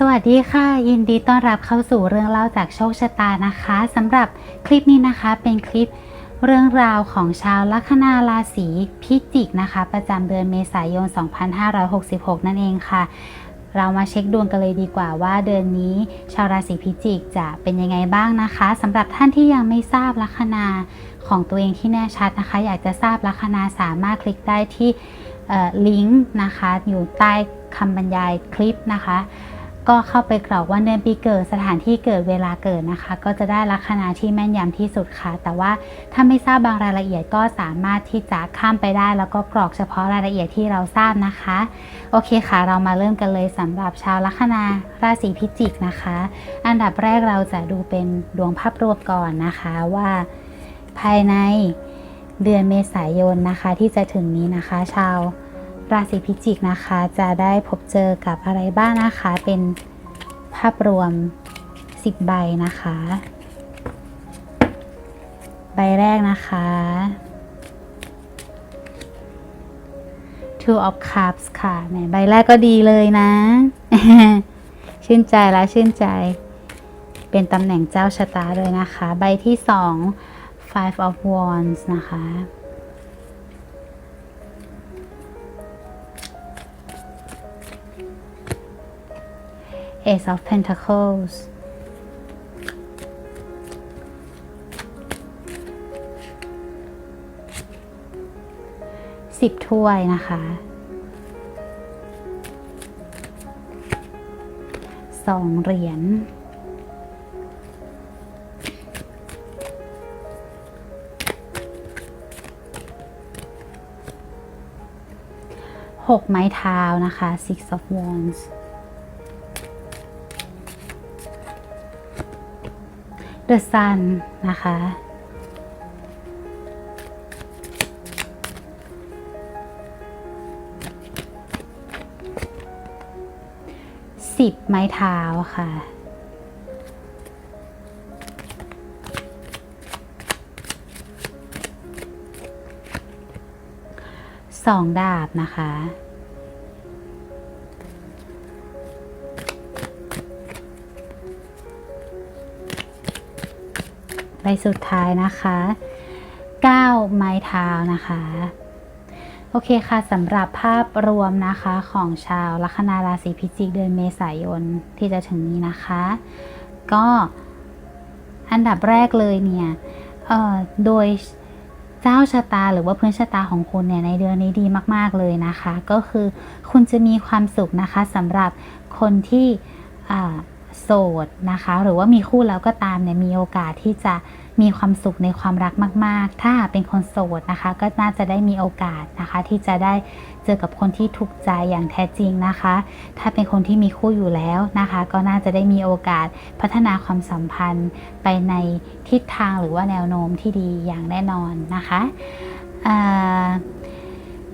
สวัสดีค่ะ ยินดีต้อนรับเข้าสู่เรื่องเล่าจากโชคชะตานะคะสำหรับคลิปนี้นะคะเป็นคลิปเรื่องราวของชาวลัคนาราศีพิจิกนะคะ ประจำเดือนเมษายน 2566 นั่นเองค่ะ เรามาเช็คดวงกันเลยดีกว่าว่าเดือนนี้ ชาวราศีพิจิกจะเป็นยังไงบ้างนะคะสำหรับท่านที่ยังไม่ทราบลัคนาของตัวเองที่แน่ชัดนะคะ อยากจะทราบลัคนาสามารถคลิกได้ที่ลิงก์นะคะ อยู่ใต้คำบรรยายคลิปนะคะ ก็เข้าไปกรอกวันเดือนปีเกิดสถานที่เกิดเวลาเกิดนะคะ ก็จะได้ลัคนาที่แม่นยำที่สุดค่ะ แต่ว่าถ้าไม่ทราบบางรายละเอียดก็สามารถที่จะข้ามไปได้ แล้วก็กรอกเฉพาะรายละเอียดที่เราทราบนะคะ โอเคค่ะ เรามาเริ่มกันเลยสำหรับชาวลัคนาราศีพิจิกนะคะ อันดับแรกเราจะดูเป็นดวงภาพรวมก่อนนะคะว่าภายในเดือนเมษายนนะคะ ที่จะถึงนี้นะคะ ชาว ราศีพิจิกนะคะจะได้พบเจอกับอะไรบ้างนะคะ เป็นภาพรวม 10 ใบนะคะ ใบแรกนะคะ Two of Cups ค่ะแหมใบแรกก็ดีเลยนะ ชื่นใจแล้วชื่นใจ เป็นตำแหน่งเจ้าชะตาเลยนะคะ ใบที่สอง Five of Wands นะคะ Ace of Pentacles สิบถ้วยนะคะสองเหรียญหกไม้เท้านะคะ six of wands the sun นะคะ สิบไม้เท้าค่ะสองดาบนะคะ ใบสุดท้ายนะคะ9ไม้เท้านะคะ โอเคค่ะสำหรับภาพรวมนะคะของชาวลัคนาราศีพิจิกเดือนเมษายนที่จะถึงนี้นะคะ ก็อันดับแรกเลยเนี่ยโดยเจ้าชะตาหรือว่าพื้นชะตาของคุณเนี่ยในเดือนนี้ดีมากๆเลยนะคะ ก็คือคุณจะมีความสุขนะคะสำหรับคนที่ โสดนะคะ หรือว่ามีคู่แล้วก็ตามเนี่ยมีโอกาสที่จะมีความสุขในความรักมาก ๆ ถ้าเป็นคนโสดนะคะ ก็น่าจะได้มีโอกาสนะคะ ที่จะได้เจอกับคนที่ถูกใจอย่างแท้จริงนะคะ ถ้าเป็นคนที่มีคู่อยู่แล้วนะคะ ก็น่าจะได้มีโอกาสพัฒนาความสัมพันธ์ไปในทิศทางหรือว่าแนวโน้มที่ดีอย่างแน่นอนนะคะ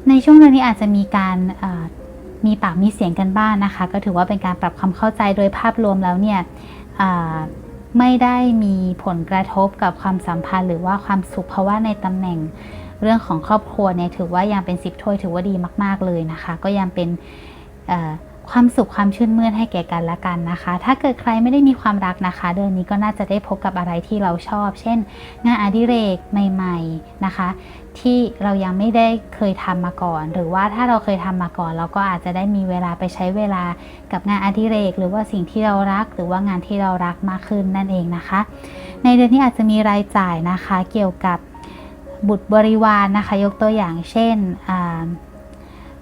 ในช่วงนี้อาจจะมีการ มีปากมีเสียงกันบ้างนนะคะ ก็ถือว่าเป็นการปรับความเข้าใจโดยภาพรวมแล้วเนี่ยไม่ได้มีผลกระทบกับความสัมพันธ์ หรือว่าความสุขเพราะว่าในตำแหน่งเรื่องของครอบครัวเนี่ยถือว่ายังเป็นสิบถ้วยถือว่าดีมาก ๆเลยนะคะ ก็ยังเป็นความสุขความชื่นมื่นให้แก่กันและกันนะคะ ถ้าเกิดใครไม่ได้มีความรักนะคะ เดือนนี้ก็น่าจะได้พบกับอะไรที่เราชอบ เช่น งานอดิเรกใหม่ ๆนะคะ ที่เรายังไม่ได้เคยทำมาก่อน หรือว่าถ้าเราเคยทำมาก่อน เราก็อาจจะได้มีเวลาไปใช้เวลากับงานอดิเรก หรือว่าสิ่งที่เรารัก หรือว่างานที่เรารักมากขึ้นนั่นเองนะคะ ในเดือนนี้อาจจะมีรายจ่ายนะคะเกี่ยวกับบุตรบริวารนนะคะ ยกตัวอย่างเช่น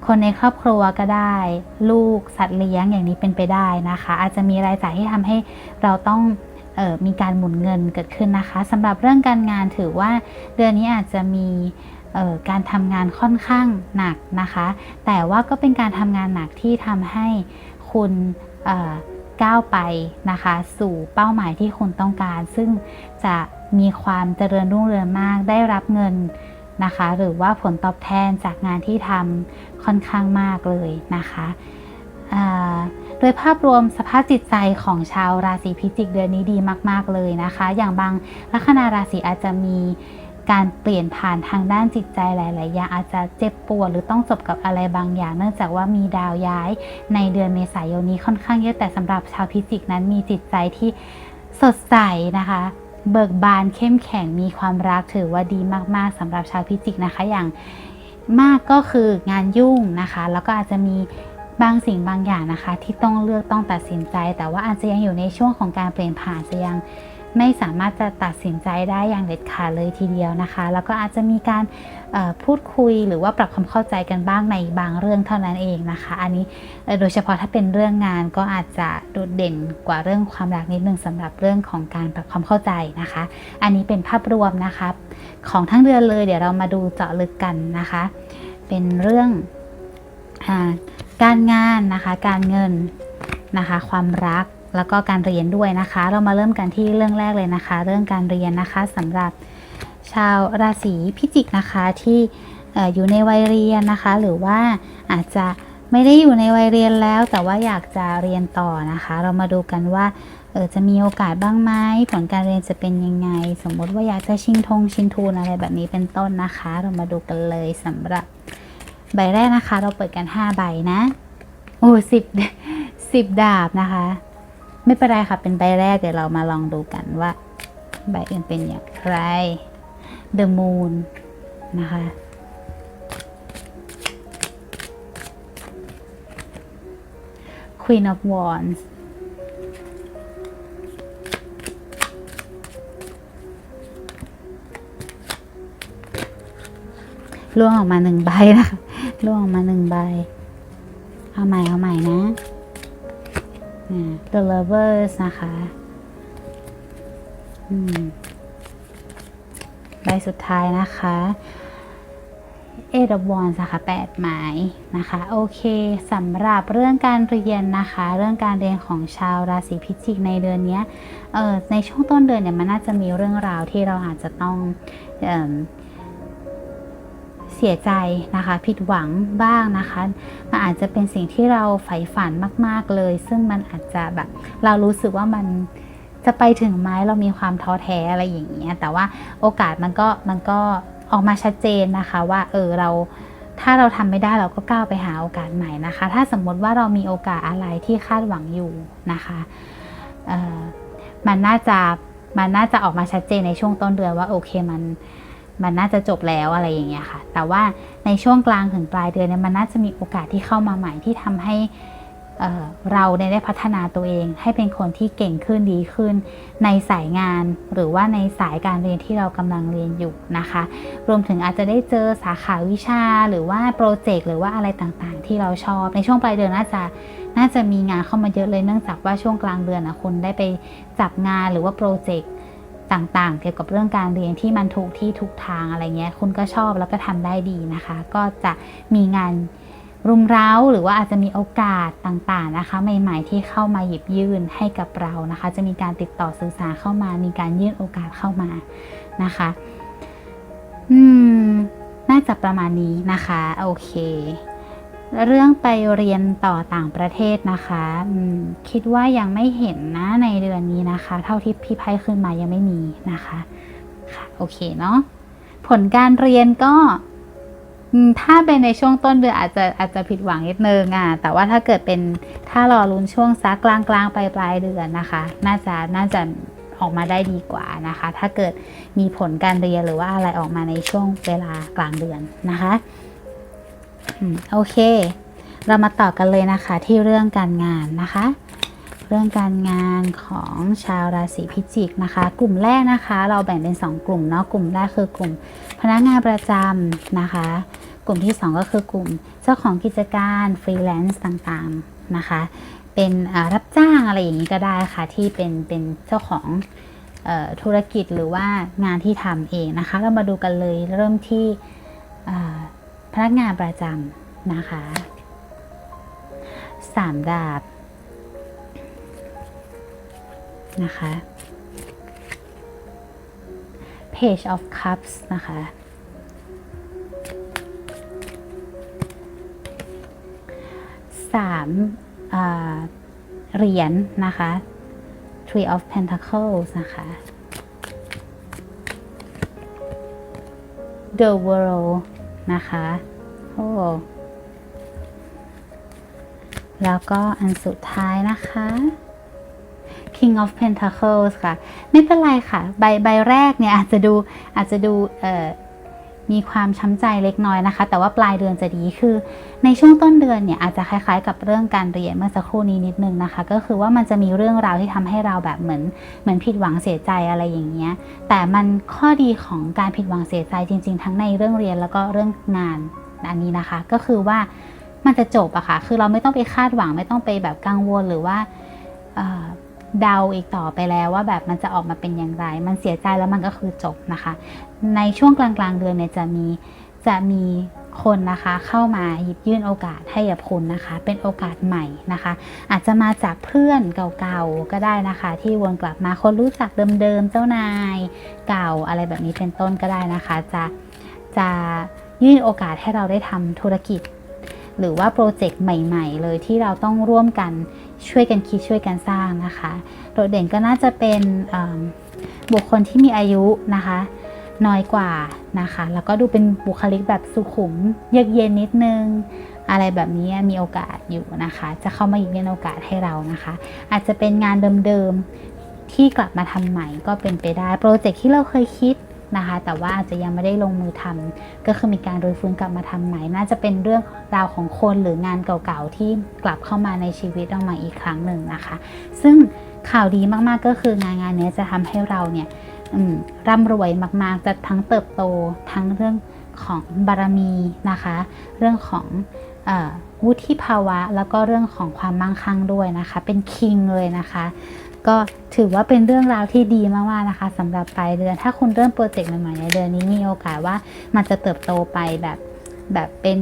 คนในครอบครัวก็ได้ ลูกสัตว์เลี้ยงอย่างนี้เป็นไปได้นะคะ อาจจะมีรายจ่ายที่ทำให้เราต้อง มีการหมุนเงินเกิดขึ้นนะคะสำหรับเรื่องการงานถือว่าเดือนนี้อาจจะมีการทำงานค่อนข้างหนักนะคะ แต่ว่าก็เป็นการทำงานหนักที่ทำให้คุณก้าวไปนะคะ สู่เป้าหมายที่คุณต้องการ ซึ่งจะมีความเจริญรุ่งเรืองมากได้รับเงินนะคะ หรือว่าผลตอบแทนจากงานที่ทำค่อนข้างมากเลยนะคะ โดยภาพรวมสภาพจิตใจของชาวราศีพิจิกเดือนนี้ดีมากๆเลยนะคะ อย่างบางลัคนาราศีอาจจะมีการเปลี่ยนผ่านทางด้านจิตใจหลาย ๆ อย่างอาจจะเจ็บปวดหรือต้องจบกับอะไรบางอย่าง เนื่องจากว่ามีดาวย้ายในเดือนเมษายนนี้ค่อนข้างเยอะแต่สำหรับชาวพิจิกนั้นมีจิตใจที่สดใสนะคะ เบิกบานเข้มแข็งมีความรักถือว่าดีมาก ๆสำหรับชาวพิจิกนะคะอย่างมากก็คืองานยุ่งนะคะ แล้วก็อาจจะมี บางสิ่งบางอย่างนะคะ ที่ต้องเลือกต้องตัดสินใจ แต่ว่าอาจจะยังอยู่ในช่วงของการเปลี่ยนผ่านจะยังไม่สามารถจะตัดสินใจได้อย่างเด็ดขาดเลยทีเดียวนะคะ แล้วก็อาจจะมีการพูดคุยหรือว่าปรับความเข้าใจกันบ้างในบางเรื่องเท่านั้นเองนะคะ อันนี้โดยเฉพาะถ้าเป็นเรื่องงานก็อาจจะโดดเด่นกว่าเรื่องความรักนิดนึงสำหรับเรื่องของการปรับความเข้าใจนะคะ อันนี้เป็นภาพรวมนะคะ ของทั้งเดือนเลยเดี๋ยวเรามาดูเจาะลึกกันนะคะ เป็นเรื่องอา การงานนะคะ การเงินนะคะ ความรักแล้วก็การเรียนด้วยนะคะ เรามาเริ่มกันที่เรื่องแรกเลยนะคะ เรื่องการเรียนนะคะสำหรับชาวราศีพิจิกนะคะที่อ่ออยู่ในวัยเรียนนะคะ หรือว่าอาจจะไม่ได้อยู่ในวัยเรียนแล้ว แต่ว่าอยากจะเรียนต่อนะคะ เรามาดูกันว่าเออจะมีโอกาสบ้างไหมผลการเรียนจะเป็นยังไง สมมติว่าอยากจะชิงทงชิงทุนอะไรแบบนี้เป็นต้นนะคะ เรามาดูกันเลยสำหรับ ใบแรกนะคะ เราเปิดกัน 5 ใบนะ โอ้สิบสิบดาบนะคะ ไม่เป็นไรค่ะ เป็นใบแรกเดี๋ยวเรามาลองดูกันว่า ใบอื่นเป็นอย่างไร The Moon นะคะ Queen of Wands ล่วงออกมาหนึ่งใบนะคะ ล่วงมาหนึ่งใบ เอาใหม่เอาใหม่นะ The Lovers นะคะใบสุดท้ายนะคะ Eight of Wands นะแปดหมายนะคะ โอเคสำหรับเรื่องการเรียนนะคะ เรื่องการเรียนของชาวราศีพิจิกในเดือนนี้เออในช่วงต้นเดือนเนี่ยมันน่าจะมีเรื่องราวที่เราอาจจะต้อง เสียใจนะคะ ผิดหวังบ้างนะคะมันอาจจะเป็นสิ่งที่เราใฝ่ฝันมาก ๆเลย ซึ่งมันอาจจะแบบ เรารู้สึกว่ามันจะไปถึงไหมเรามีความท้อแท้อะไรอย่างเงี้ยแต่ว่าโอกาสมันก็มันก็ออกมาชัดเจนนะคะ ว่าเออเราถ้าเราทำไม่ได้เราก็ก้าวไปหาโอกาสใหม่นะคะ ถ้าสมมติว่าเรามีโอกาสอะไรที่คาดหวังอยู่นะคะออมันน่าจะมันน่าจะออกมาชัดเจนในช่วงต้นเดือนว่าโอเคมัน มันน่าจะจบแล้วอะไรอย่างเงี้ยค่ะ แต่ว่าในช่วงกลางถึงปลายเดือนเนี่ยมันน่าจะมีโอกาสที่เข้ามาใหม่ที่ทำให้เอ่อเราได้พัฒนาตัวเองให้เป็นคนที่เก่งขึ้นดีขึ้น ในสายงานหรือว่าในสายการเรียนที่เรากำลังเรียนอยู่นะคะ รวมถึงอาจจะได้เจอสาขาวิชาหรือว่าโปรเจกต์หรือว่าอะไรต่างๆ ที่เราชอบ ในช่วงปลายเดือนน่าจะน่าจะมีงานเข้ามาเยอะเลยเนื่องจากว่าช่วงกลางเดือนนะคุณได้ไปจับงานหรือว่าโปรเจกต์ ต่างๆ เกี่ยวกับเรื่องการเรียนที่มันถูกที่ถูกทางอะไรเงี้ย คุณก็ชอบแล้วก็ทำได้ดีนะคะ ก็จะมีงานรุมเร้าหรือว่าอาจจะมีโอกาสต่างๆนะคะ ใหม่ๆที่เข้ามาหยิบยื่นให้กับเรานะคะ จะมีการติดต่อสื่อสารเข้ามา มีการยื่นโอกาสเข้ามานะคะ อืม น่าจะประมาณนี้นะคะ โอเค เรื่องไปเรียนต่อต่างประเทศนะคะคิดว่ายังไม่เห็นนะในเดือนนี้นะคะ เท่าที่พี่ไพ่ขึ้นมายังไม่มีนะคะค่ะโอเคเนาะผลการเรียนก็ถ้าเป็นในช่วงต้นเดือนอาจจะอาจจะผิดหวังนิดนึงอะแต่ว่าถ้าเกิดเป็นถ้ารอลุ้นช่วงซักกลางกลางปลายปลายเดือนนะคะ น่าจะน่าจะออกมาได้ดีกว่านะคะ ถ้าเกิดมีผลการเรียนหรือว่าอะไรออกมาในช่วงเวลากลางเดือนนะคะ โอเค เรามาต่อกันเลยนะคะที่เรื่องการงานนะคะ เรื่องการงานของชาวราศีพิจิกนะคะ กลุ่มแรกนะคะ เราแบ่งเป็น 2 กลุ่มเนาะกลุ่มแรกคือกลุ่ม พนักงานประจำนะคะ กลุ่มที่ 2 ก็คือกลุ่มเจ้าของกิจการฟรีแลนซ์ต่างๆนะคะ เป็นรับจ้างอะไรอย่างนี้ก็ได้ค่ะที่เป็นเป็นเจ้าของธุรกิจหรือว่างานที่ทำเองนะคะ เรามาดูกันเลยเริ่มที่ พนักงานประจำนะคะสามดาบนะคะ Page of Cups นะคะ สามเหรียญนะคะ Three of Pentacles นะคะ the world นะคะโอ้แล้วก็อันสุดท้ายนะคะ King of Pentacles ค่ะ ไม่เป็นไรค่ะ ใบใบแรกเนี่ยอาจจะดูอาจจะดูเอ่อ มีความช้ำใจเล็กน้อยนะคะ แต่ว่าปลายเดือนจะดีคือ ในช่วงต้นเดือนเนี่ยอาจจะคล้ายๆ กับเรื่องการเรียนเมื่อสักครู่นี้นิดนึงนะคะ ก็คือว่ามันจะมีเรื่องราวที่ทำให้เราแบบเหมือนเหมือนผิดหวังเสียใจอะไรอย่างเงี้ยแต่มันข้อดีของการผิดหวังเสียใจจริง ๆ ทั้งในเรื่องเรียนแล้วก็เรื่องงานอันนี้นะคะ ก็คือว่ามันจะจบอะค่ะคือเราไม่ต้องไปคาดหวังไม่ต้องไปแบบกังวลหรือว่า เดาอีกต่อไปแล้วว่าแบบมันจะออกมาเป็นอย่างไร มันเสียใจแล้วมันก็คือจบนะคะ ในช่วงกลางๆเดือนเนี่ยจะมีจะมีคนนะคะเข้ามาหยิบยื่นโอกาสให้กับคุณนะคะ เป็นโอกาสใหม่นะคะ อาจจะมาจากเพื่อนเก่าๆก็ได้นะคะ ที่วนกลับมาคนรู้จักเดิมๆเจ้านายเก่าอะไรแบบนี้เป็นต้นก็ได้นะคะ จะจะยื่นโอกาสให้เราได้ทำธุรกิจ หรือว่าโปรเจกต์ใหม่ ๆ เลยที่เราต้องร่วมกันช่วยกันคิดช่วยกันสร้างนะคะ โดดเด่นก็น่าจะเป็นบุคคลที่มีอายุนะคะน้อยกว่านะคะ แล้วก็ดูเป็นบุคลิกแบบสุขุม เยือกเย็นนิดนึง อะไรแบบนี้มีโอกาสอยู่นะคะ จะเข้ามาหยิบยื่นโอกาสให้เรานะคะ อาจจะเป็นงานเดิมๆที่กลับมาทำใหม่ก็เป็นไปได้ โปรเจกต์ที่เราเคยคิด นะคะ แต่ว่าอาจจะยังไม่ได้ลงมือทำก็คือมีการรื้อฟื้นกลับมาทำใหม่ น่าจะเป็นเรื่องราวของคนหรืองานเก่าๆ ที่กลับเข้ามาในชีวิตเราม่อีกครั้งหนึ่งนะคะ ซึ่งข่าวดีมากๆก็คืองานงานนี้จะทำให้เราเนี่ยร่ำรวยมากๆ จะทั้งเติบโตทั้งเรื่องของบารมีนะคะ เรื่องของอ วุฒิภาวะ แล้วก็เรื่องของความมั่งคั่งด้วยนะคะ เป็นคิงเลยนะคะ ก็ถือว่าเป็นเรื่องราวที่ดีมากๆนะคะสำหรับปลายเดือน ถ้าคุณเริ่มโปรเจกต์ใหม่ๆในเดือนนี้มีโอกาสว่ามันจะเติบโตไปแบบแบบเป็น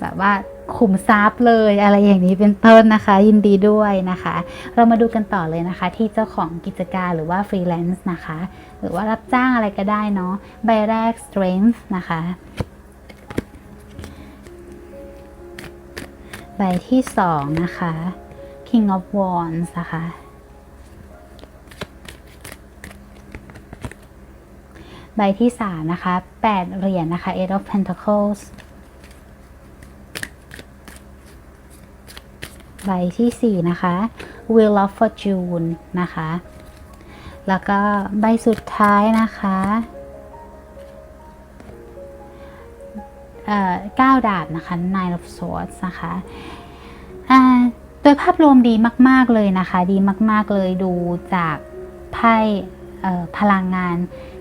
แบบว่าขุมทรัพย์เลยอะไรอย่างนี้เป็นต้นนะคะ ยินดีด้วยนะคะ เรามาดูกันต่อเลยนะคะ ที่เจ้าของกิจการหรือว่าฟรีแลนซ์นะคะ หรือว่ารับจ้างอะไรก็ได้เนาะใบแรก strength นะคะ ใบที่สองนะคะ king of wands นะคะ ใบที่สามนะคะแปดเหรียญนะคะ eight of pentacles ใบที่สี่นะคะ wheel of fortune นะคะ แล้วก็ใบสุดท้ายนะคะ เก้าดาบนะคะ nine of swords นะคะโดยภาพรวมดีมาก ๆ เลยนะคะ ดีมาก ๆ เลยดูจากไพ่พลังงาน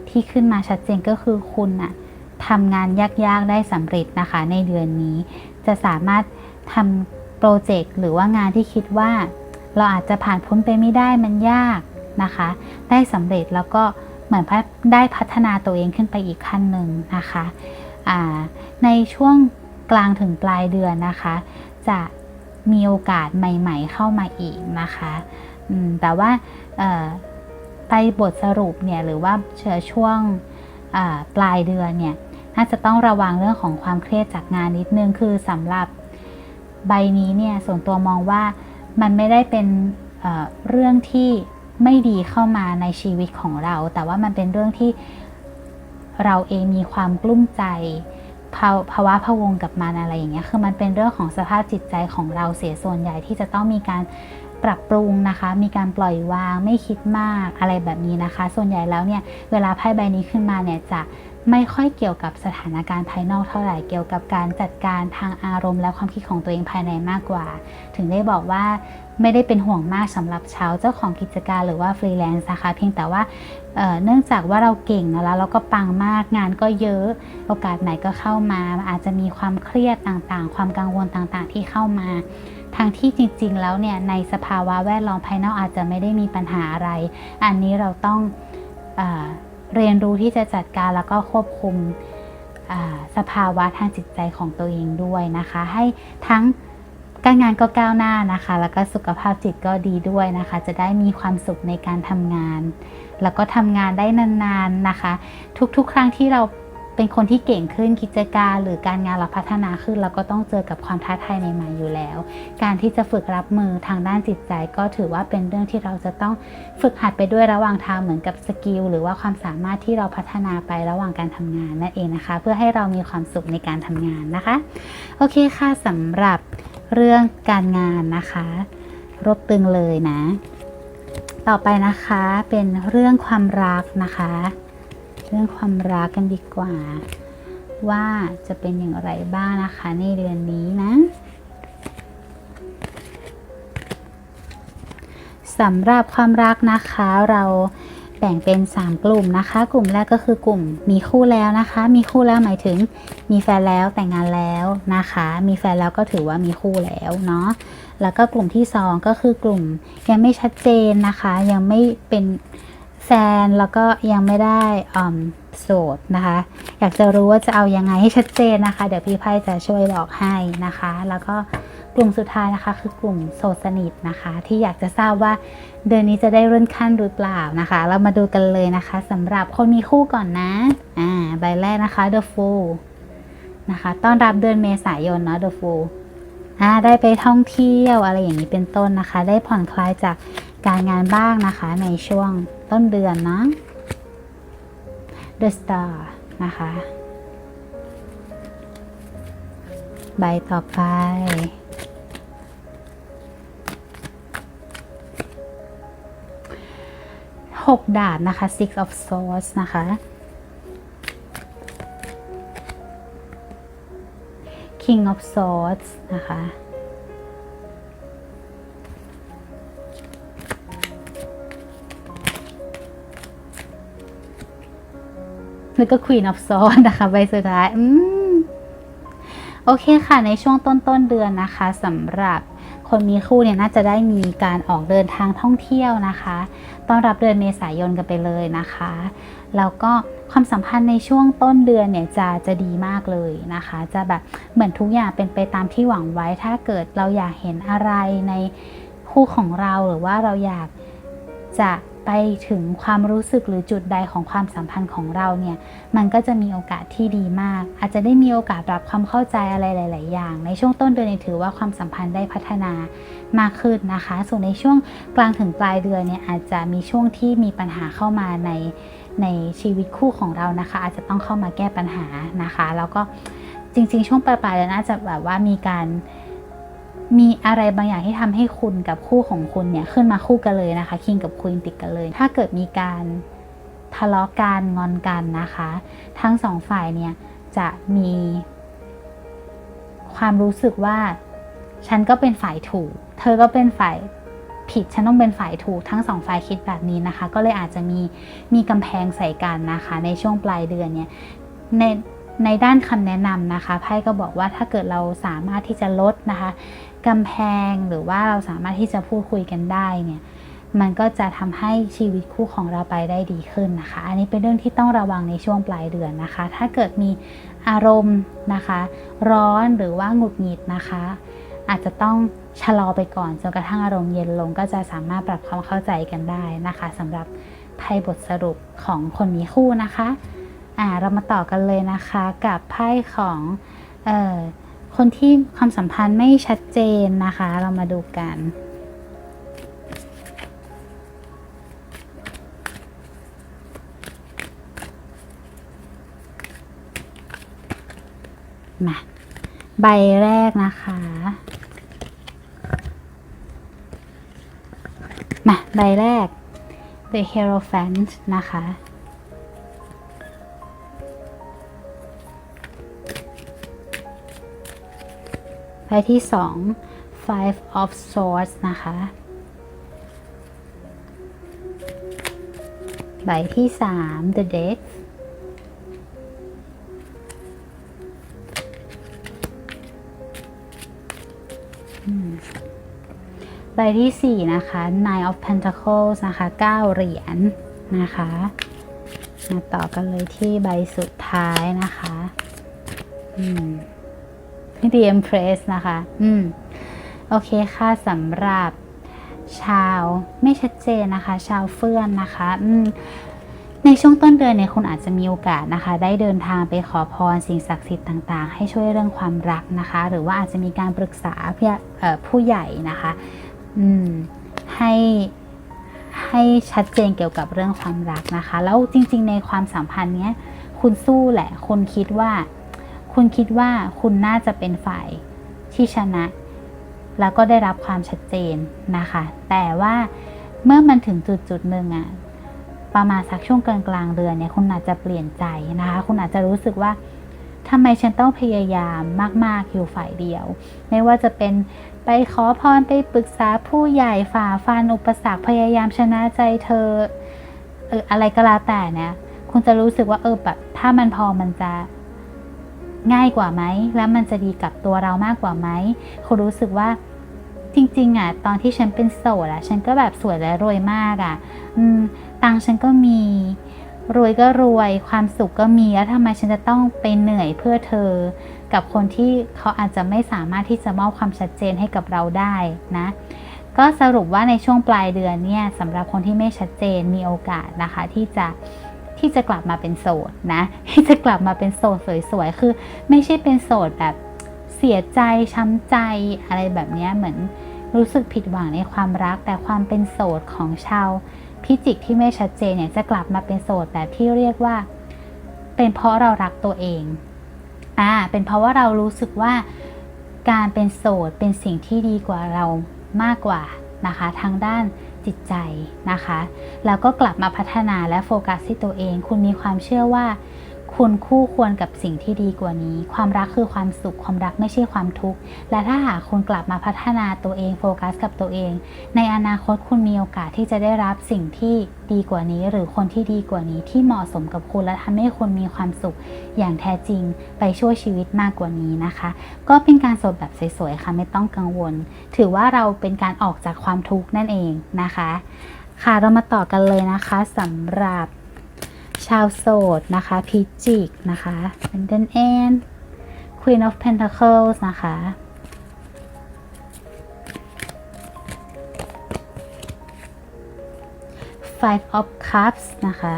ที่ขึ้นมาชัดเจนก็คือคุณอะทำงานยาก ๆ ได้สำเร็จนะคะ ในเดือนนี้ จะสามารถทำโปรเจกต์หรือว่างานที่คิดว่า เราอาจจะผ่านพ้นไปไม่ได้มันยากนะคะ ได้สำเร็จแล้วก็เหมือนได้พัฒนาตัวเองขึ้นไปอีกขั้นหนึ่งนะคะ ในช่วงกลางถึงปลายเดือนนะคะ จะมีโอกาสใหม่ ๆ เข้ามาอีกนะคะแต่ว่าไปบทสรุปเนี่ยหรือว่าเชื้อช่วงปลายเดือนเนี่ยน่าจะต้องระวังเรื่องของความเครียดจากงานนิดนึงคือสำหรับใบนี้เนี่ยส่วนตัวมองว่ามันไม่ได้เป็นเรื่องที่ไม่ดีเข้ามาในชีวิตของเรา แต่ว่ามันเป็นเรื่องที่ เราเองมีความกลุ้มใจภาภาวะพะวงกับมันอะไรอย่างเงี้ยคือมันเป็นเรื่องของสภาพจิตใจของเราเสียส่วนใหญ่ที่จะต้องมีการปรับปรุงนะคะ มีการปล่อยวางไม่คิดมากอะไรแบบนี้นะคะ ส่วนใหญ่แล้วเนี่ยเวลาไพ่ใบนี้ขึ้นมาเนี่ยจะไม่ค่อยเกี่ยวกับสถานการณ์ภายนอกเท่าไหร่เกี่ยวกับการจัดการทางอารมณ์และความคิดของตัวเองภายในมากกว่า ถึงได้บอกว่าไม่ได้เป็นห่วงมากสำหรับชาวเจ้าของกิจการหรือว่าฟรีแลนซ์นะคะ เพียงแต่ว่า เเนื่องจากว่าเราเก่งแล้วเราก็ปังมากงานก็เยอะโอกาสไหนก็เข้ามา อาจจะมีความเครียดต่างๆ ความกังวลต่างๆ ที่เข้ามาทั้งที่จริงๆแล้วเนี่ยในสภาวะแวดล้อมภายนอกอาจจะไม่ได้มีปัญหาอะไร อันนี้เราต้องเอเรียนรู้ที่จะจัดการแล้วก็ควบคุมสภาวะทางจิตใจของตัวเองด้วยนะคะ ให้ทั้ง การงานก็ก้าวหน้านะคะ แล้วก็สุขภาพจิตก็ดีด้วยนะคะ จะได้มีความสุขในการทำงาน แล้วก็ทำงานได้นานๆนะคะ ทุกๆ ครั้งที่เราเป็นคนที่เก่งขึ้นกิจการหรือการงานเราพัฒนาขึ้นเราก็ต้องเจอกับความท้าทายใหม่ๆอยู่แล้ว การที่จะฝึกรับมือทางด้านจิตใจ ก็ถือว่าเป็นเรื่องที่เราจะต้องฝึกหัดไปด้วยระหว่างทางเหมือนกับสกิลหรือว่าความสามารถที่เราพัฒนาไประหว่างการทำงานนั่นเองนะคะ เพื่อให้เรามีความสุขในการทำงานนะคะ โอเคค่ะสำหรับ เรื่องการงานนะคะ รบตึงเลยนะ ต่อไปนะคะเป็นเรื่องความรักนะคะ เรื่องความรักกันดีกว่า ว่าจะเป็นอย่างไรบ้างนะคะในเดือนนี้นะสำหรับความรักนะคะเรา แบ่งเป็น 3 กลุ่มนะคะ กลุ่มแรกก็คือกลุ่มมีคู่แล้วนะคะ มีคู่แล้วหมายถึงมีแฟนแล้วแต่งงานแล้วนะคะ มีแฟนแล้วก็ถือว่ามีคู่แล้วเนาะแล้วก็กลุ่มที่ 2 ก็คือกลุ่มยังไม่ชัดเจนนะคะ ยังไม่เป็นแฟนแล้วก็ยังไม่ได้อ่อมโสดนะคะ อยากจะรู้ว่าจะเอายังไงให้ชัดเจนนะคะ เดี๋ยวพี่ไพ่จะช่วยบอกให้นะคะ แล้วก็ กลุ่มสุดท้ายนะคะ คือกลุ่มโสดสนิทนะคะ ที่อยากจะทราบว่าเดือนนี้จะได้เลื่อนขั้นหรือเปล่านะคะ เรามาดูกันเลยนะคะสำหรับคนมีคู่ก่อนนะอ่าใบแรกนะคะ The Fool นะคะต้อนรับเดือนเมษายนเนาะ The Fool อ่าได้ไปท่องเที่ยวอะไรอย่างนี้เป็นต้นนะคะ ได้ผ่อนคลายจากการงานบ้างนะคะ ในช่วงต้นเดือนนะ The Star นะคะ ใบต่อไป หกดาบนะคะ six of swords นะคะ king of swords นะคะ แล้วก็ Queen of Swords นะคะ ใบสุดท้าย อืม โอเคค่ะ ในช่วงต้นต้นเดือนนะคะสำหรับคนมีคู่เนี่ยน่าจะได้มีการออกเดินทางท่องเที่ยวนะคะ ต้อนรับเดือนเมษายนกันไปเลยนะคะแล้วก็ความสัมพันธ์ในช่วงต้นเดือนเนี่ยจะจะดีมากเลยนะคะ จะแบบเหมือนทุกอย่างเป็นไปตามที่หวังไว้ ถ้าเกิดเราอยากเห็นอะไรในคู่ของเราหรือว่าเราอยากจะ ไปถึงความรู้สึกหรือจุดใดของความสัมพันธ์ของเราเนี่ยมันก็จะมีโอกาสที่ดีมาก อาจจะได้มีโอกาสปรับความเข้าใจอะไรหลาย ๆ อย่าง ในช่วงต้นเดือนถือว่าความสัมพันธ์ได้พัฒนามากขึ้นนะคะ ส่วนในช่วงกลางถึงปลายเดือนเนี่ยอาจจะมีช่วงที่มีปัญหาเข้ามาในในชีวิตคู่ของเรานะคะ อาจจะต้องเข้ามาแก้ปัญหานะคะ แล้วก็จริง ๆ ช่วงปลายๆเดือนน่าจะแบบว่ามีการ มีอะไรบางอย่างที่ทำให้คุณกับคู่ของคุณเนี่ยขึ้นมาคู่กันเลยนะคะ คิงกับควีนติดกันเลย ถ้าเกิดมีการทะเลาะกันงอนกันนะคะ ทั้งสองฝ่ายเนี่ยจะมี ความรู้สึกว่า ฉันก็เป็นฝ่ายถูก เธอก็เป็นฝ่ายผิดฉันต้องเป็นฝ่ายถูกทั้งสองฝ่ายคิดแบบนี้นะคะ ก็เลยอาจจะมีมีกำแพงใส่กันนะคะ ในช่วงปลายเดือนเนี่ยในในด้านคำแนะนำนะคะไพ่ก็บอกว่าถ้าเกิดเราสามารถที่จะลดนะคะ กำแพงหรือว่าเราสามารถที่จะพูดคุยกันได้เนี่ยมันก็จะทำให้ชีวิตคู่ของเราไปได้ดีขึ้นนะคะ อันนี้เป็นเรื่องที่ต้องระวังในช่วงปลายเดือนนะคะ ถ้าเกิดมีอารมณ์นะคะ ร้อนหรือว่าหงุดหงิดนะคะ อาจจะต้องชะลอไปก่อนจนกระทั่งอารมณ์เย็นลงก็จะสามารถปรับความเข้าใจกันได้นะคะสำหรับไพ่บทสรุปของคนมีคู่นะคะอ่าเรามาต่อกันเลยนะคะกับไพ่ของเอ่อ คนที่ความสัมพันธ์ไม่ชัดเจนนะคะ เรามาดูกัน มา ใบแรกนะคะ มา ใบแรก The Hierophant นะคะ ใบที่สอง five of swords นะคะ ใบที่สาม the death ใบที่สี่นะคะ nine of pentacles นะคะเก้าเหรียญนะคะ มาต่อกันเลยที่ใบสุดท้ายนะคะ อืม The Empress นะคะ อืม โอเคค่ะสำหรับชาวไม่ชัดเจนนะคะ ชาวเฟื่อนนะคะ อืมในช่วงต้นเดือนเนี่ยคุณอาจจะมีโอกาสนะคะ ได้เดินทางไปขอพรสิ่งศักดิ์สิทธิ์ต่างๆ ให้ช่วยเรื่องความรักนะคะ หรือว่าอาจจะมีการปรึกษาเพื่อผู้ใหญ่นะคะอืมให้ให้ชัดเจนเกี่ยวกับเรื่องความรักนะคะ แล้วจริงๆ ในความสัมพันธ์เนี้ยคุณสู้แหละคุณคิดว่า คุณคิดว่าคุณน่าจะเป็นฝ่ายที่ชนะ แล้วก็ได้รับความชัดเจนนะคะ แต่ว่าเมื่อมันถึงจุดจุดหนึ่งอะประมาณสักช่วงกลางกลางเดือนเนี่ยคุณอาจจะเปลี่ยนใจนะคะ คุณอาจจะรู้สึกว่าทำไมฉันต้องพยายามมาก ๆ อยู่ฝ่ายเดียว ไม่ว่าจะเป็นไปขอพรไปปรึกษาผู้ใหญ่ฝ่าฟันอุปสรรคพยายามชนะใจเธอเอออะไรก็แล้วแต่เนี่ยคุณจะรู้สึกว่าเออแบบถ้ามันพอมันจะ ง่ายกว่าไหม แล้วมันจะดีกับตัวเรามากกว่าไหมคุณรู้สึกว่าจริงๆอะตอนที่ฉันเป็นโสดอะ ฉันก็แบบสวยและรวยมากอะ อืมตังค์ฉันก็มี รวยก็รวยความสุขก็มีแล้วทำไมฉันจะต้องไปเหนื่อยเพื่อเธอ กับคนที่เขาอาจจะไม่สามารถที่จะมอบความชัดเจนให้กับเราได้นะ ก็สรุปว่าในช่วงปลายเดือนเนี่ยสำหรับคนที่ไม่ชัดเจนมีโอกาสนะคะที่จะ ที่จะกลับมาเป็นโสดนะที่จะกลับมาเป็นโสดสวยๆคือ ไม่ใช่เป็นโสดแบบเสียใจช้ำใจอะไรแบบนี้เหมือนรู้สึกผิดหวังในความรักแต่ความเป็นโสดของชาวพิจิกที่ไม่ชัดเจนเนี่ยจะกลับมาเป็นโสดแบบที่เรียกว่า เป็นเพราะเรารักตัวเองอ่าเป็นเพราะว่าเรารู้สึกว่าการเป็นโสดเป็นสิ่งที่ดีกว่าเรามากกว่านะคะทางด้าน จิตใจนะคะ แล้วก็กลับมาพัฒนาและโฟกัสที่ตัวเอง คุณมีความเชื่อว่า คุณคู่ควรกับสิ่งที่ดีกว่านี้ ความรักคือความสุข ความรักไม่ใช่ความทุกข์ และถ้าหากคุณกลับมาพัฒนาตัวเองโฟกัสกับตัวเอง ในอนาคตคุณมีโอกาสที่จะได้รับสิ่งที่ดีกว่านี้ หรือคนที่ดีกว่านี้ที่เหมาะสมกับคุณและทำให้คุณมีความสุขอย่างแท้จริงไปช่วยชีวิตมากกว่านี้นะคะ ก็เป็นการสดแบบสวยๆค่ะไม่ต้องกังวล ถือว่าเราเป็นการออกจากความทุกข์นั่นเองนะคะ ค่ะเรามาต่อกันเลยนะคะสำหรับ ชาวโสดนะคะพิจิกนะคะเป็นเดนแอน Queen of Pentacles นะคะ Five of Cups นะคะ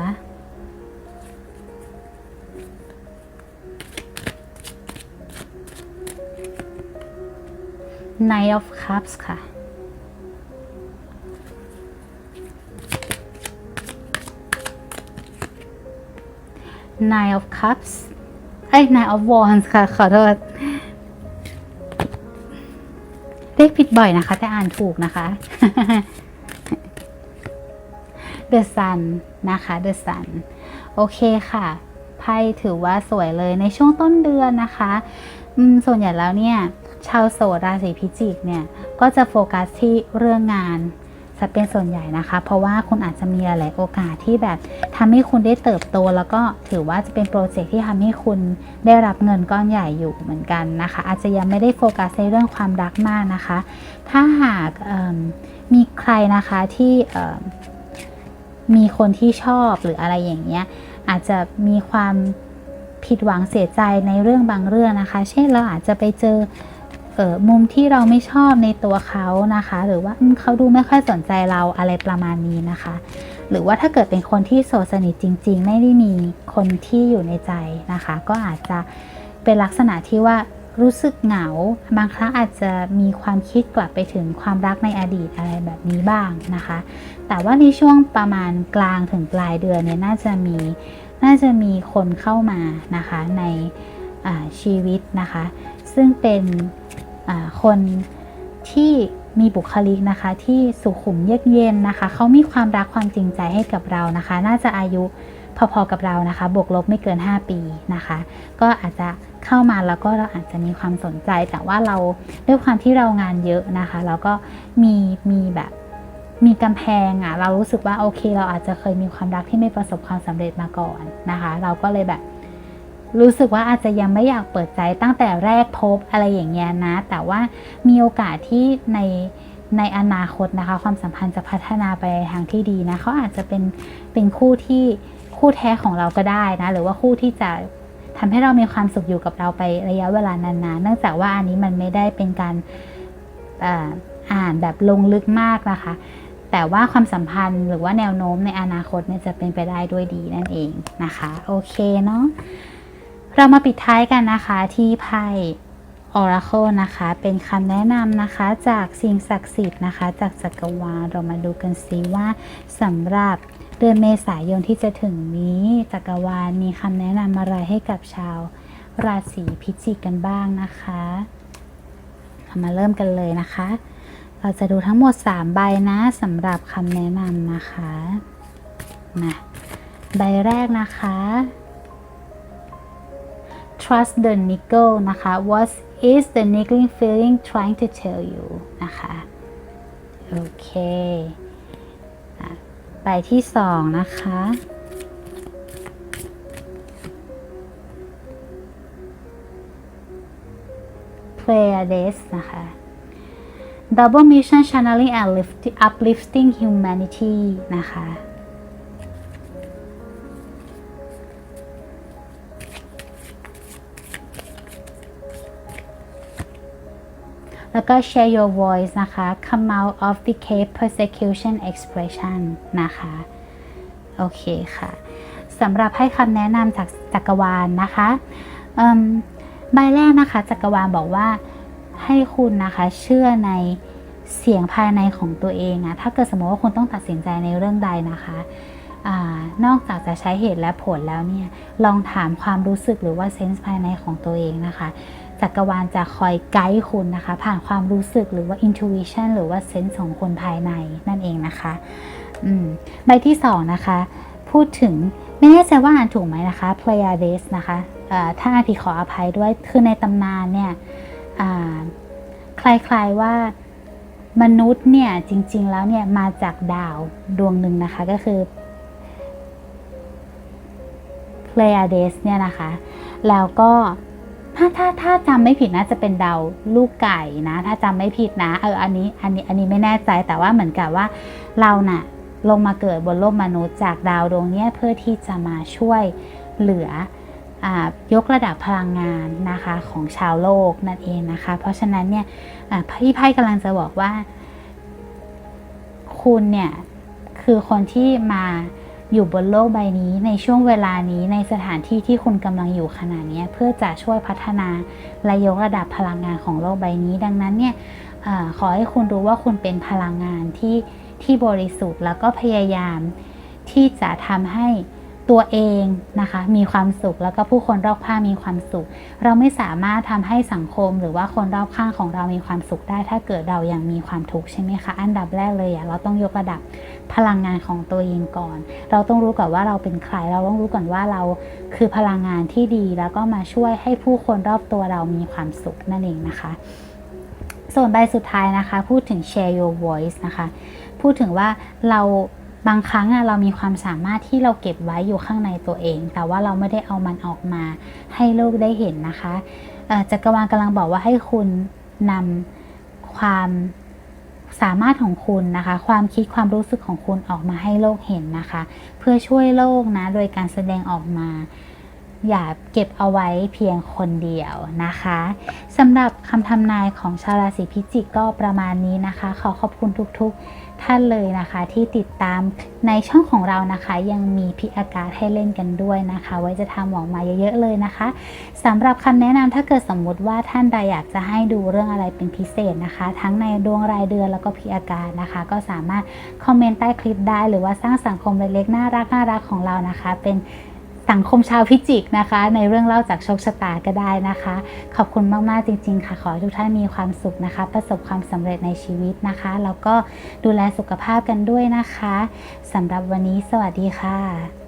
Nine of Cups ค่ะ Nine of Cups เอ้ย Nine of Wands ค่ะ ขอโทษเรียกผิดบ่อยนะคะ แต่อ่านถูกนะคะ The Sun นะคะ The Sun โอเคค่ะ ไพ่ถือว่าสวยเลยในช่วงต้นเดือนนะคะส่วนใหญ่แล้วเนี่ย ชาวโสดราศีพิจิกเนี่ย ก็จะโฟกัสที่เรื่องงาน จะเป็นส่วนใหญ่นะคะ เพราะว่าคุณอาจจะมีหลายๆโอกาสที่แบบทำให้คุณได้เติบโต แล้วก็ถือว่าจะเป็นโปรเจกต์ที่ทำให้คุณได้รับเงินก้อนใหญ่อยู่เหมือนกันนะคะ อาจจะยังไม่ได้โฟกัสในเรื่องความรักมากนะคะ ถ้าหากมมีใครนะคะที่มีคนที่ชอบหรืออะไรอย่างเงี้ยอาจจะมีความผิดหวังเสียใจในเรื่องบางเรื่องนะคะ เช่นเราอาจจะไปเจอ ออมุมที่เราไม่ชอบในตัวเขานะคะ หรือว่าเขาดูไม่ค่อยสนใจเราอะไรประมาณนี้นะคะ หรือว่าถ้าเกิดเป็นคนที่โสดสนิทจริง ๆ ไม่ได้มีคนที่อยู่ในใจนะคะ ก็อาจจะเป็นลักษณะที่ว่ารู้สึกเหงา บางครั้งอาจจะมีความคิดกลับไปถึงความรักในอดีตอะไรแบบนี้บ้างนะคะ แต่ว่าในช่วงประมาณกลางถึงปลายเดือนเนี่ยน่าจะมีน่าจะมีคนเข้ามานะคะในชีวิตนะคะ ซึ่งเป็น คนที่มีบุคลิกนะคะที่สุขุมเยือกเย็นนะคะ เขามีความรักความจริงใจให้กับเรานะคะ น่าจะอายุพอๆกับเรานะคะ บวกลบไม่เกิน 5 ปีนะคะ ก็อาจจะเข้ามาแล้วก็เราอาจจะมีความสนใจ แต่ว่าเราด้วยความที่เรางานเยอะนะคะ แล้วก็มีมีแบบมีกำแพงอะ่ะ เรารู้สึกว่าโอเค เราอาจจะเคยมีความรักที่ไม่ประสบความสำเร็จมาก่อนนะคะ เราก็เลยแบบ รู้สึกว่าอาจจะยังไม่อยากเปิดใจตั้งแต่แรกพบอะไรอย่างเงี้ยนะ แต่ว่ามีโอกาสที่ในในอนาคตนะคะ ความสัมพันธ์จะพัฒนาไปทางที่ดีนะเขาอาจจะเป็นเป็นคู่ที่คู่แท้ของเราก็ได้นะ หรือว่าคู่ที่จะทำให้เรามีความสุขอยู่กับเราไประยะเวลานานๆ เนื่องจากว่าอันนี้มันไม่ได้เป็นการอ่านแบบลงลึกมากนะคะ แต่ว่าความสัมพันธ์หรือว่าแนวโน้มในอนาคตเนี่ยจะเป็นไปได้ด้วยดีนั่นเองนะคะ โอเคเนาะ เรามาปิดท้ายกันนะคะที่ไพ่ Oracle นะคะ เป็นคำแนะนำนะคะ จากสิ่งศักดิ์สิทธิ์นะคะ จากจักรวาลเรามาดูกันซิว่าสำหรับเดือนเมษายนที่จะถึงนี้จักรวาลมีคำแนะนำอะไรให้กับชาว ราศีพิจิกกันบ้างนะคะเรามาเริ่มกันเลยนะคะ เราจะดูทั้งหมด 3 ใบนะสำหรับคำแนะนำนะคะมาใบแรกนะคะ trust the niggle นะคะ what is the niggling feeling trying to tell you นะคะ โอเคอะใบที่สองนะคะ Pleiades นะคะ Double Mission Channeling and Lift- Uplifting Humanity นะคะ ก็ share your voice นะคะ come out of the cave persecution expression นะคะ โอเคค่ะสำหรับให้คำแนะนำจากจักรวาลนะคะใบแรกนะคะจักรวาลบอกว่าให้คุณนะคะเชื่อในเสียงภายในของตัวเองอะถ้าเกิดสมมติว่าคุณต้องตัดสินใจในเรื่องใดนะคะอนอกจากจะใช้เหตุและผลแล้วเนี่ย ลองถามความรู้สึกหรือว่าเซนส์ภายในของตัวเองนะคะ จักรวาลจะคอยไกด์คุณนะคะ ผ่านความรู้สึกหรือว่า intuition หรือว่าเซนส์ของคนภายในนั่นเองนะคะอืมใบที่สองนะคะ พูดถึงไม่แน่ใจว่าอ่านถูกไหมนะคะ Pleiades นะคะเอ่อถ้าอ่านผิดขออภัยด้วยคือในตำนานเนี่ยคล้ายๆว่ามนุษย์เนี่ยจริง ๆ แล้วเนี่ยมาจากดาวดวงหนึ่งนะคะก็คือ Pleiades เนี่ยนะคะ แล้วก็ ถ้าถ้าถ้าจำไม่ผิดน่าจะเป็นดาวลูกไก่นะ ถ้าจำไม่ผิดนะ เอออันนี้อันนี้อันนี้ไม่แน่ใจแต่ว่าเหมือนกับว่าเราน่ะลงมาเกิดบนโลกมนุษย์จากดาวดวงนี้เพื่อที่จะมาช่วยเหลืออยกระดับพลังงานนะคะของชาวโลกนั่นเองนะคะ เพราะฉะนั้นเนี่ยพี่ไพ่กำลังจะบอกว่า คุณเนี่ยคือคนที่มา อยู่บนโลกใบนี้ในช่วงเวลานี้ในสถานที่ที่คุณกำลังอยู่ขณะนี้เพื่อจะช่วยพัฒนาและยกระดับพลังงานของโลกใบนี้ ดังนั้นเนี่ยอขอให้คุณรู้ว่าคุณเป็นพลังงานที่ที่บริสุทธิ์แล้วก็พยายามที่จะทำให้ ตัวเองนะคะมีความสุขแล้วก็ผู้คนรอบข้างมีความสุข เราไม่สามารถทำให้สังคมหรือว่าคนรอบข้างของเรามีความสุขได้ ถ้าเกิดเรายังมีความทุกข์ใช่ไหมคะอันดับแรกเลยอะเราต้องยกระดับพลังงานของตัวเองก่อน เราต้องรู้ก่อนว่าเราเป็นใคร เราต้องรู้ก่อนว่าเราคือพลังงานที่ดีแล้วก็มาช่วยให้ผู้คนรอบตัวเรามีความสุขนั่นเองนะคะ ส่วนใบสุดท้ายนะคะ พูดถึง share your voice นะคะ พูดถึงว่าเรา บางครั้งเรามีความสามารถที่เราเก็บไว้อยู่ข้างในตัวเอง แต่ว่าเราไม่ได้เอามันออกมาให้โลกได้เห็นนะคะจักรวาลกำลังบอกว่าให้คุณนำความสามารถของคุณนะคะ ความคิดความรู้สึกของคุณออกมาให้โลกเห็นนะคะ เพื่อช่วยโลกนะ โดยการแสดงออกมา อย่าเก็บเอาไว้เพียงคนเดียวนะคะสำหรับคำทำนายของชาวราศีพิจิกก็ประมาณนี้นะคะ ขอขอบคุณทุกๆท่านเลยนะคะ ที่ติดตามในช่องของเรานะคะ ยังมีพิอากาศให้เล่นกันด้วยนะคะ ไว้จะทำออกมาเยอะๆเลยนะคะสำหรับคำแนะนำถ้าเกิดสมมุติว่าท่านใดอยากจะให้ดูเรื่องอะไรเป็นพิเศษนะคะ ทั้งในดวงรายเดือนแล้วก็พิอากาศนะคะ ก็สามารถคอมเมนต์ใต้คลิปได้ หรือว่าสร้างสังคมเล็กๆน่ารักน่ารักของเรานะคะ เป็น สังคมชาวพิจิกนะคะ ในเรื่องเล่าจากโชคชะตาก็ได้นะคะ ขอบคุณมากๆจริง ๆ ค่ะ ขอให้ทุกท่านมีความสุขนะคะ ประสบความสำเร็จในชีวิตนะคะ แล้วก็ดูแลสุขภาพกันด้วยนะคะสำหรับวันนี้สวัสดีค่ะ